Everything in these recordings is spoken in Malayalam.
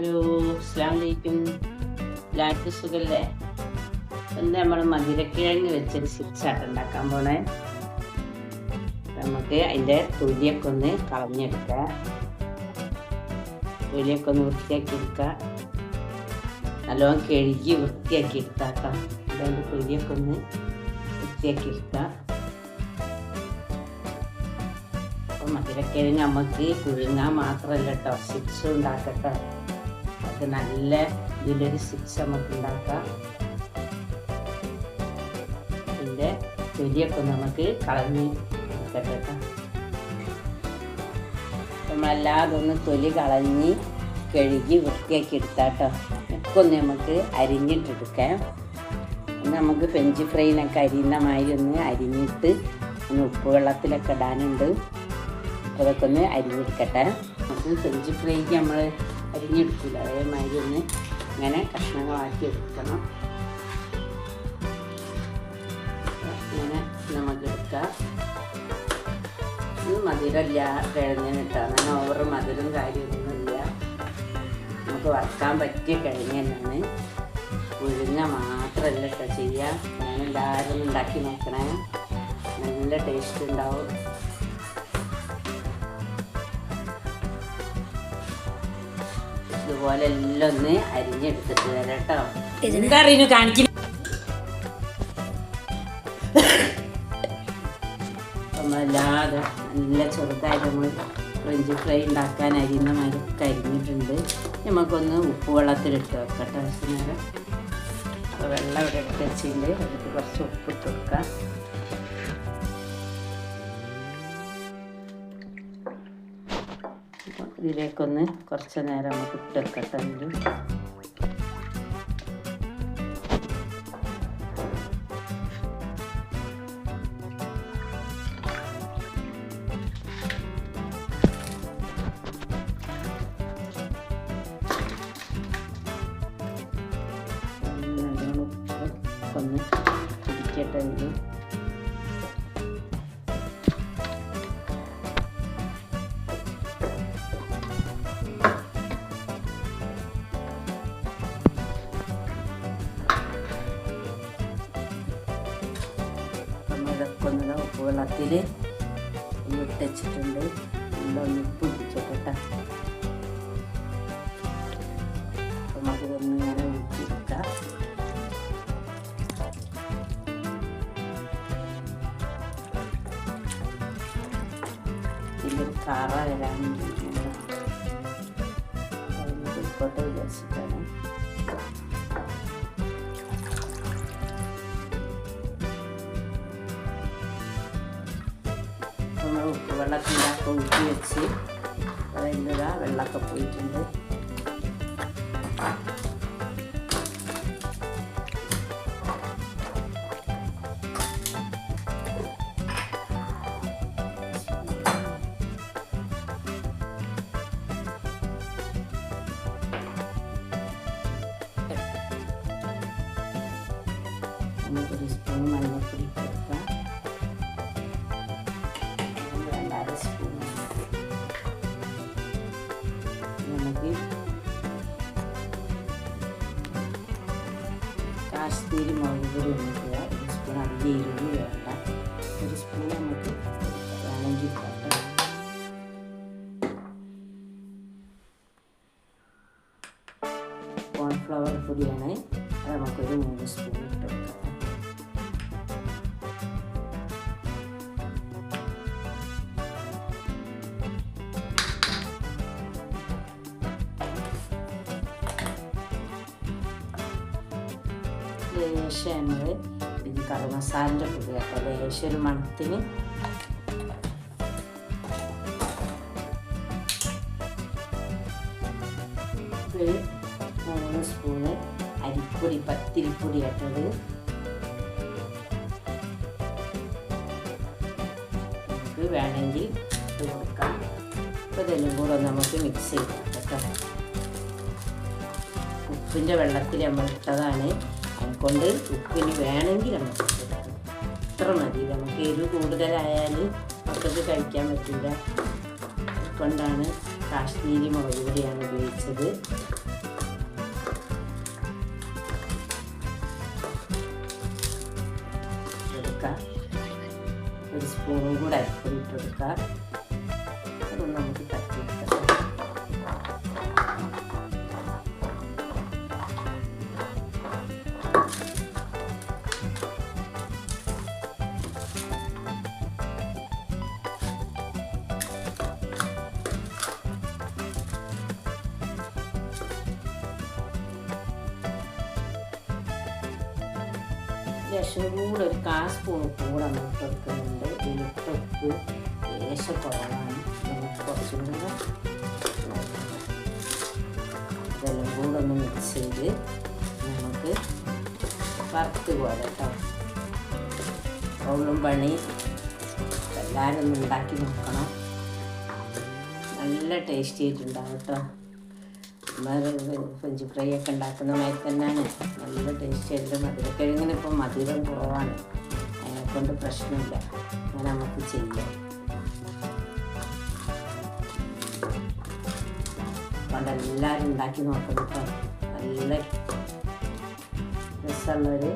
അസ്സാം വലൈക്കും എല്ലാവർക്കും സുഖല്ലേ? എന്താ നമ്മൾ മധുരക്കിഴങ്ങ് വെച്ചൊരു ചിപ്സായിട്ട് ഉണ്ടാക്കാൻ പോണേ. നമുക്ക് അതിന്റെ തൊലിയൊക്കെ ഒന്ന് കളഞ്ഞെടുക്കുക തൊലിയൊക്കെ ഒന്ന് വൃത്തിയാക്കി എടുക്കുക നല്ലോണം കഴുകി വൃത്തിയാക്കി എടുത്താക്കാം അതിന്റെ തൊലിയൊക്കെ ഒന്ന് വൃത്തിയാക്കി എടുക്കുക മധുരക്കിഴങ്ങ് നമുക്ക് പുഴുങ്ങാൻ മാത്രമല്ല കേട്ടോ ചിപ്സ് ഉണ്ടാക്കട്ടോ. അത് നല്ല ഇതിലൊരു സ്റ്റിച്ച് നമുക്ക് ഉണ്ടാക്കാം. ഇതിന്റെ തൊലിയൊക്കെ നമുക്ക് കളഞ്ഞ് എടുക്കട്ടെ നമ്മളല്ലാതെ ഒന്ന് തൊലി കളഞ്ഞ് കഴുകി വൃത്തിയാക്കി എടുത്താട്ടോ ഒക്കെ ഒന്ന് നമുക്ക് അരിഞ്ഞിട്ടെടുക്കാം. നമുക്ക് ഫ്രഞ്ച് ഫ്രൈനൊക്കെ അരിയുന്ന മാതിരി ഒന്ന് അരിഞ്ഞിട്ട് ഒന്ന് ഉപ്പ് വെള്ളത്തിലൊക്കെ ഇടാനുണ്ട്. അതൊക്കെ ഒന്ന് അരിഞ്ഞെടുക്കട്ടെ. നമുക്ക് ഫ്രഞ്ച് ഫ്രൈക്ക് നമ്മൾ അരിഞ്ഞെടുക്കില്ല അതേമാതിരി ഒന്ന് ഇങ്ങനെ കഷ്ണങ്ങളാക്കി എടുക്കണം. ഇങ്ങനെ നമുക്ക് എടുക്കാം. ഇത് മധുരമില്ല കിഴങ്ങിനിട്ടാണ് അങ്ങനെ ഓവർ മധുരം കാര്യമൊന്നുമില്ല. നമുക്ക് വറുക്കാൻ പറ്റിയ കിഴങ്ങ് തന്നെയാണ്. മാത്രമല്ല കേട്ടോ ചെയ്യുക. ഞാൻ എല്ലാവരും ഉണ്ടാക്കി നോക്കണേ. നല്ല ടേസ്റ്റ് ഉണ്ടാവും. ഇതുപോലെ എല്ലാം ഒന്ന് അരിഞ്ഞെടുത്തിട്ട് തരാം കേട്ടോ. എന്താ അറിയുന്നു കാണിക്കുന്നു നല്ല ചെറുതായിട്ട് നമ്മൾ ഫ്രഞ്ച് ഫ്രൈ ഉണ്ടാക്കാൻ അരിയുന്ന മരക്ക് അരിഞ്ഞിട്ടുണ്ട് നമുക്കൊന്ന് ഉപ്പ് വെള്ളത്തിലിട്ട് വെക്കട്ടെ കുറച്ച് നേരം. അപ്പോൾ വെള്ളം ഇവിടെ എടുത്ത് വെച്ചിട്ടുണ്ട്. അതിൽ കുറച്ച് ഉപ്പ് ഇട്ട് കൊടുക്കാം. ഇതിലേക്കൊന്ന് കുറച്ച് നേരം നമുക്ക് ഇട്ട് വെക്കട്ടെ ഒന്ന് ഉപ്പ് വെള്ളത്തിൽ ഒന്ന് ഇട്ട് വെച്ചിട്ടുണ്ട് നല്ല ഒന്ന് കേട്ടോ അപ്പം നമുക്കിതൊന്ന് ഇങ്ങനെ ഊറ്റിയെടുക്കാം. ഇതിലൊരു കറ വരാൻ ഉൾക്കോട്ടെ വിചാരിച്ചിട്ടാണ്. നമ്മൾ ഉപ്പ് വെള്ളത്തിലൊക്കെ ഊറ്റി വെച്ച് അതിന്റെ വെള്ളമൊക്കെ പോയിട്ടുണ്ട് നമുക്കൊരു സ്പൂൺ മഞ്ഞൾപ്പൊടി എരിവ് വേണ്ട ഒരു സ്പൂൺ നമുക്ക് വേണമെങ്കിൽ കോൺഫ്ലവർ പൊടിയാണ്. അത് നമുക്കൊരു മൂന്ന് സ്പൂൺ ഇട്ട് കൊടുക്കാം. ലേശം കറി മസാലന്റെ പൊടി കേട്ടോ ലേശം ഒരു മണത്തിന് ഒരു മൂന്ന് സ്പൂണ് അരിപ്പൊടി പത്തിരിപ്പൊടി ആട്ടത് നമുക്ക് വേണമെങ്കിൽ കൊടുക്കാം. അപ്പോൾ ഇതെല്ലാം കൂടെ നമുക്ക് മിക്സ് ചെയ്യാം കേട്ടോ ഉപ്പിന്റെ വെള്ളത്തിൽ നമ്മൾ ഇട്ടതാണ്. അതുകൊണ്ട് ഉപ്പിന് വേണമെങ്കിൽ നമുക്ക് ഇത്ര മതി. നമുക്ക് എരിവ് കൂടുതലായാൽ മക്കൾക്ക് കഴിക്കാൻ പറ്റില്ല. അതുകൊണ്ടാണ് കാശ്മീരി മുളക് പൊടിയാണ് ഉപയോഗിച്ചത്. ഒരു സ്പൂണും കൂടെ അരിപ്പൊടി ഇട്ടെടുക്കാം അതൊന്ന് നമുക്ക് ലേശം കൂടെ ഒരു കാ സ്പൂൺ കൂടെ നമുക്ക് എടുക്കുന്നുണ്ട് ഇതിലിട്ട് ഉപ്പ് ലേശം നമുക്ക് കുറച്ചും കൂടെ ഇതെല്ലാം കൂടെ ഒന്ന് മിക്സ് ചെയ്ത് നമുക്ക് വറുത്ത് പോലെ കേട്ടോ. അവളും പണി എല്ലാവരും ഒന്ന് ഉണ്ടാക്കി നോക്കണം. നല്ല ടേസ്റ്റി ആയിട്ടുണ്ടാവും കേട്ടോ. ഫ്രഞ്ച് ഫ്രൈ ഒക്കെ ഉണ്ടാക്കുന്ന മാതിരി തന്നെയാണ്. നല്ല ടേസ്റ്റ് ആയിട്ട് മധുരക്കിഴങ്ങിന് ഇപ്പം മധുരം കുറവാണ്. അതിനെ കൊണ്ട് പ്രശ്നമില്ല. അങ്ങനെ നമുക്ക് ചെയ്യാം. അതുകൊണ്ട് എല്ലാവരും ഉണ്ടാക്കി നോക്കണം നല്ല രസമുള്ളൊരു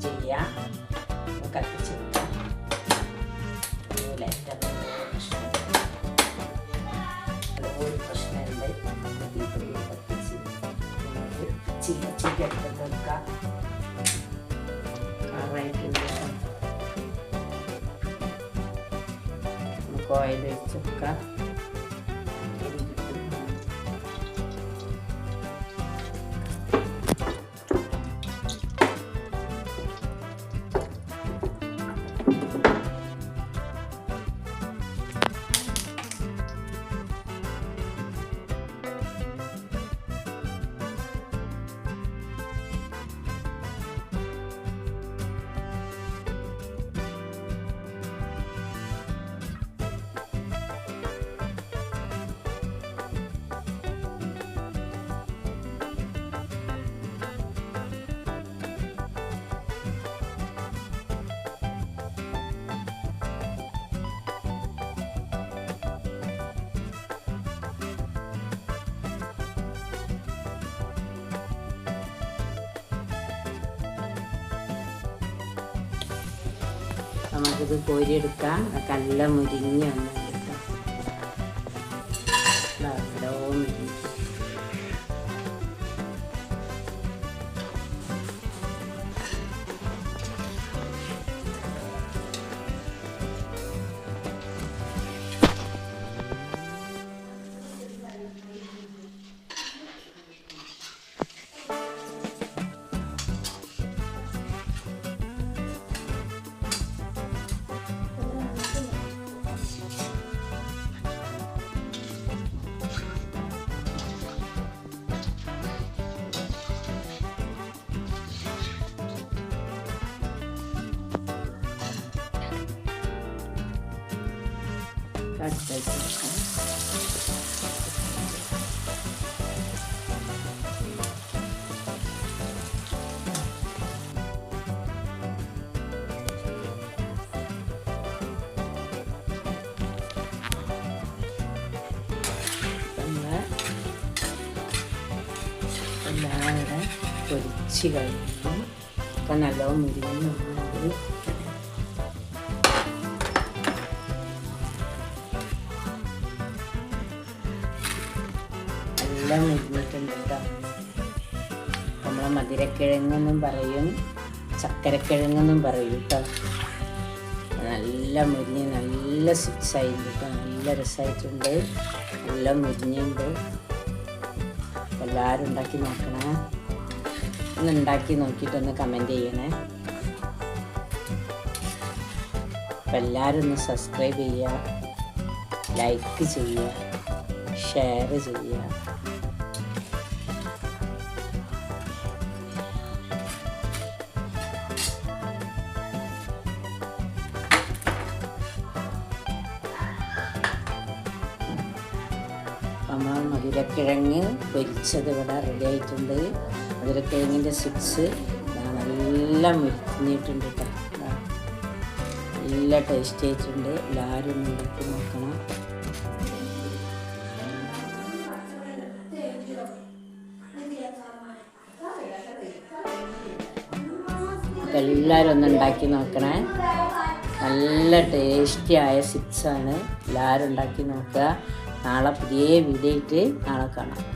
ചെയ്യാം. നമുക്കിത് കോരിയെടുക്കാം. നല്ല മുരിഞ്ഞ് വന്നെടുക്കാം കട്ട് വെച്ചെടുക്കാം നമ്മൾ എല്ലാം ഇവിടെ പൊരിച്ച് കഴിഞ്ഞു ഇപ്പം നല്ലോണം മുരിഞ്ഞു വന്നത് എല്ലാം മുരിഞ്ഞിട്ടുണ്ട് കേട്ടോ നമ്മളെ മധുരക്കിഴങ്ങെന്നും പറയും ചക്കരക്കിഴങ്ങെന്നും പറയും കേട്ടോ. നല്ല മുരിഞ്ഞ് നല്ല സിക്സായിട്ടുണ്ട് കേട്ടോ. നല്ല രസമായിട്ടുണ്ട്. നല്ല മുരിഞ്ഞുണ്ട്. എല്ലാവരും ഉണ്ടാക്കി നോക്കണേ. ഒന്ന് ഉണ്ടാക്കി നോക്കിയിട്ടൊന്ന് കമന്റ് ചെയ്യണേ. അപ്പം എല്ലാവരും ഒന്ന് സബ്സ്ക്രൈബ് ചെയ്യുക. ലൈക്ക് ചെയ്യുക. ഷെയർ ചെയ്യുക. മധുരക്കിഴങ്ങ് പൊരിച്ചത് ഇവിടെ റെഡി ആയിട്ടുണ്ട്. മധുരക്കിഴങ്ങിന്റെ സിപ്സ് നല്ല മുരിഞ്ഞിട്ടുണ്ട് കേട്ടോ നല്ല ടേസ്റ്റ് ആയിട്ടുണ്ട്. എല്ലാവരും ഉണ്ടാക്കി നോക്കണം. എല്ലാവരും ഒന്നുണ്ടാക്കി നോക്കണേ. നല്ല ടേസ്റ്റി ആയ സിപ്സാണ് എല്ലാവരും ഉണ്ടാക്കി നോക്കുക. நாளை புதிய வீடியோட்டு நாளை காணாம்.